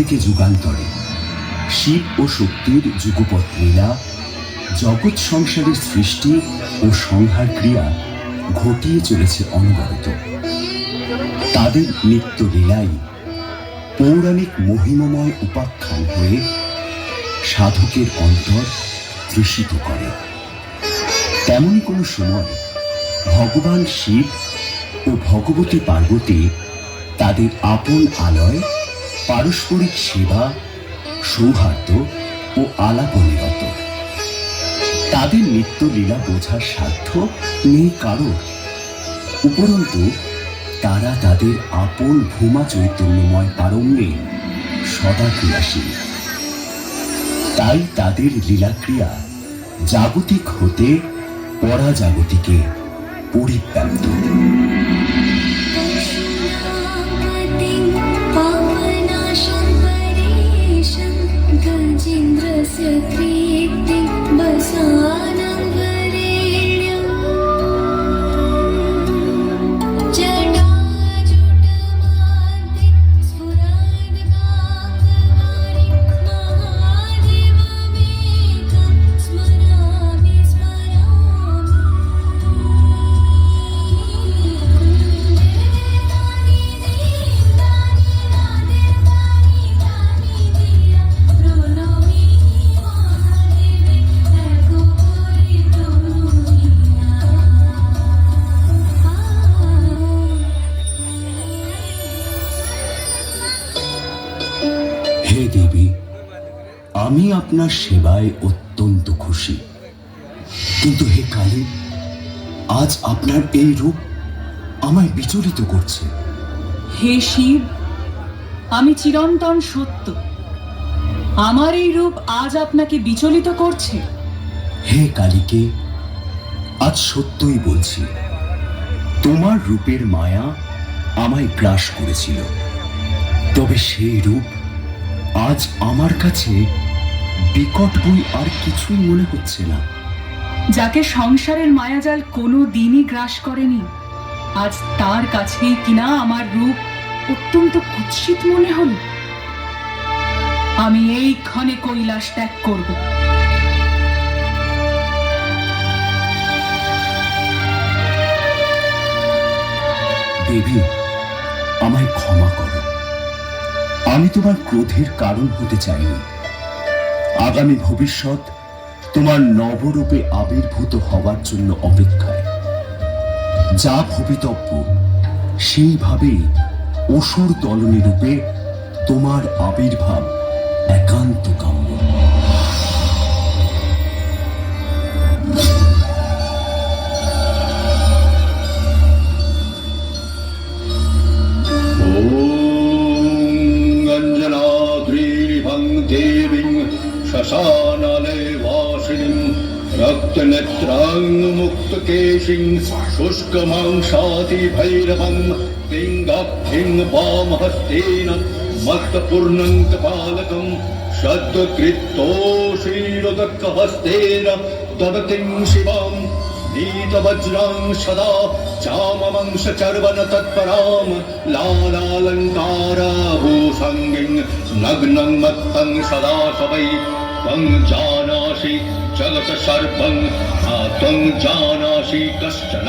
থেকে যুগান্তরে। শিব ও শক্তির যুগপৎ লীলা, জগৎ সংসারের সৃষ্টি ও সংহার ক্রিয়া ঘটিয়ে চলেছে অনবরত। তাদের নিত্য লীলাই পৌরাণিক মহিমময় উপাখ্যান হয়ে সাধকের অন্তর তৃষিত করে। তেমনই কোনো সময় ভগবান শিব ও ভগবতী পার্বতী তাদের আপন আলয় পারস্পরিক সেবা, সৌহার্দ্য ও আলাপনিরত তাদের নিত্য লীলা বোঝার সাধ্য নেই কারোর। উপরন্তু, তারা তাদের আপন ভূমা চৈতন্যময় পারম্যে সদা ক্রিয়াশীল। তাই তাদের লীলাক্রিয়া জাগতিক হতে পরাজাগতিকে পরিব্যাপ্ত। गजेन्द्रस्य আপনার সেবায় অত্যন্ত খুশি। কিন্তু হে কালী আজ আপনার এই রূপ আমায় বিচলিত করছে। হে শিব আমি চিরন্তন সত্য। আমার এই রূপ আজ আপনাকে বিচলিত করছে। হে কালীকে আজ সত্যই বলছি তোমার রূপের মায়া আমায় গ্রাস করেছিল। তবে সেই রূপ আজ আমার কাছে বিকট বই আর কিছুই মনে হচ্ছে না। যাকে সংসারের মায়াজাল কোনো দিনই গ্রাস করেনি আজ তার কাছেই কিনা আমার রূপ অত্যন্ত কুৎসিত মনে হল। আমি এই ক্ষণে কৈলাস ত্যাগ করব। দেবী আমায় ক্ষমা করো। আমি তোমার ক্রোধের কারণ হতে চাইনি। আগামী ভবিষ্যৎ তোমার নবরূপে আবির্ভূত হওয়ার জন্য অপেক্ষায়। যা ভবিতব্য, সেইভাবেই অসুর দলনী রূপে তোমার আবির্ভাব একান্ত কাম্য। रक्तनेत्रां मुक्तकेशिं शुष्कमांसातिभैरवं पिङ्गाब्धिं वामहस्तेन मत्तपूर्णं कपालकं शब्दकृत्तोषीरोदकहस्तेन ददतिं शिवाम् नीतवज्रां सदा चाममंश चर्वण तत्परां लालालङ्काराभूषङ्गिं नग्नं मत्तं सदा सवै त्वं जानासि जगत्सर्पं न त्वं जानासि कश्चन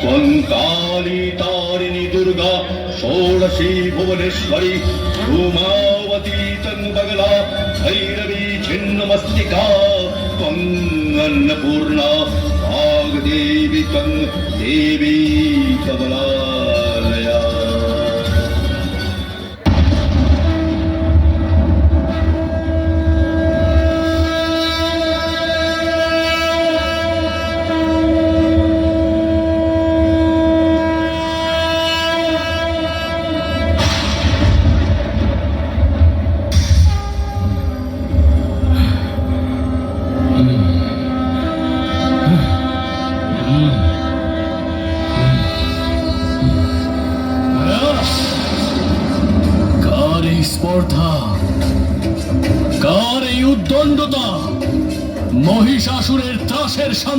त्वं काली तारिणि दुर्गा षोडशी भुवनेश्वरी धूमावती तं बगला भैरवी छिन्नमस्तिका त्वं अन्नपूर्णा वाग्देवी त्वं देवी कमलालया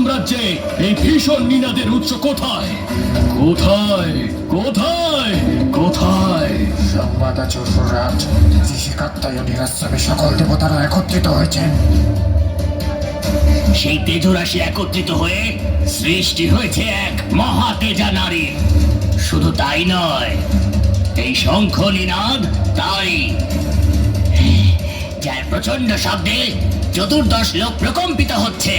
সাম্রাজ্যে এই ভীষণ নিনাদের উৎস কোথায়? কোথায়? কোথায়? কোথায়? সংবাদ আছে অসুররাজ ঋষিকাত্তায়নী আশ্রমে সকল দেবতারা একত্রিত হয়েছেন। সেই তেজরাশি একত্রিত হয়ে সৃষ্টি হয়েছে এক মহা তেজা নারীর শুধু তাই নয় এই শঙ্খ নিনাদ তাই। যার প্রচণ্ড শব্দে চতুর্দশ লোক প্রকম্পিত হচ্ছে।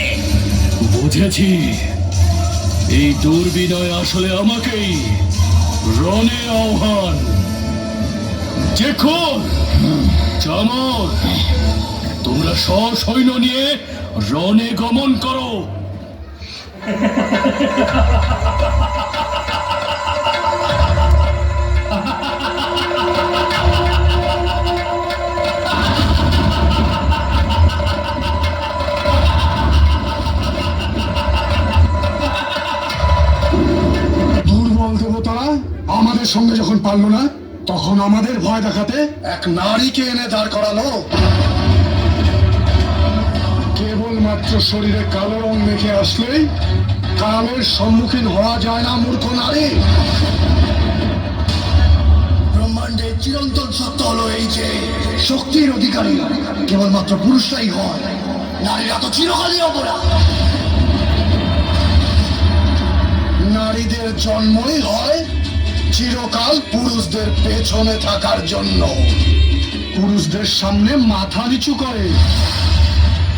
বুঝেছি। এই দুর্বিনয় আসলে আমাকেই। রনে আহ্বান। চামর তোমরা সৈন্য নিয়ে রনে গমন করো। সঙ্গে যখন পারল না, তখন আমাদের ভয় দেখাতে এক নারীকে এনে দাঁড় করালো। কেবলমাত্র শরীরে কালো রং মেখে আসলেই কালের সম্মুখীন হওয়া যায় না, মূর্খ নারী। ব্রহ্মাণ্ডের চিরন্তন সত্য হলো এই যে, শক্তির অধিকারী কেবলমাত্র পুরুষরাই হয়, নারীরা তো চিরকালই নারীদের জন্মই হয় চিরকাল পুরুষদের পেছনে থাকার জন্য। পুরুষদের সামনে মাথা নিচু করে।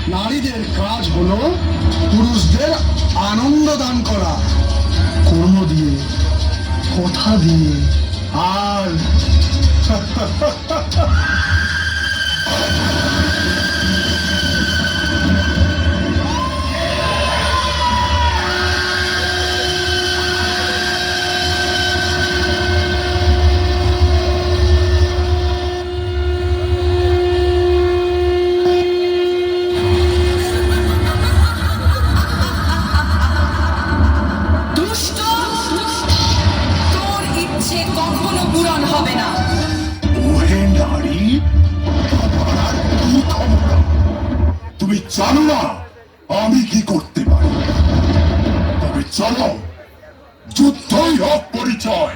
নারীদের কাজ হলো পুরুষদের আনন্দ দান করা। কর্ম দিয়ে, কথা দিয়ে, আর চলো যুদ্ধই হোক পরিচয়।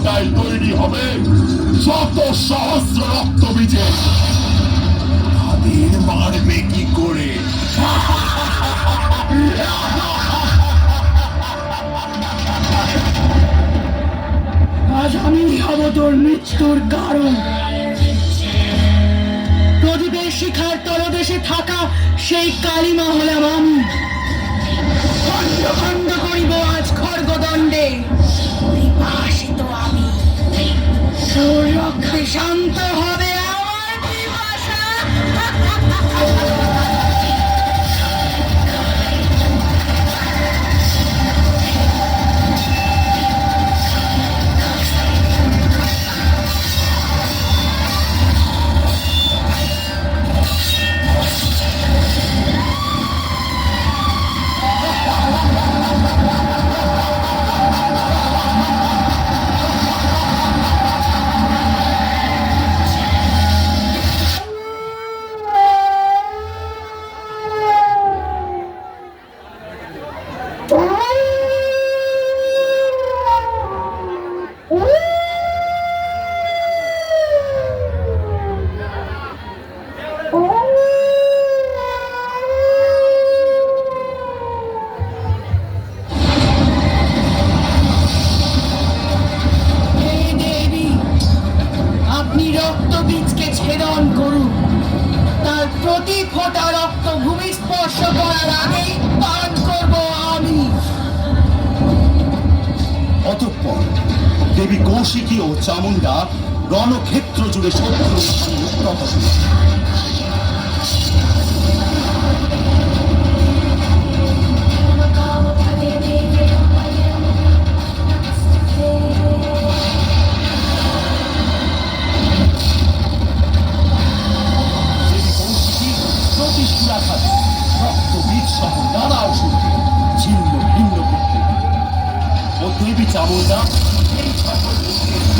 রক্তের তৈরি হবে শত সহস্র রক্ত বীজে। তাদের মারবে কি করে? আজ আমি হব তোর মৃত্যুর কারণ। প্রদীপের শিখার তলদেশে থাকা সেই কালিমা হলাম আমি। তোর রক্তে Ooh! কৌশিকী ও চামুন্ডা রণক্ষেত্র জুড়ে শত্রুর সঙ্গে তত শুরু।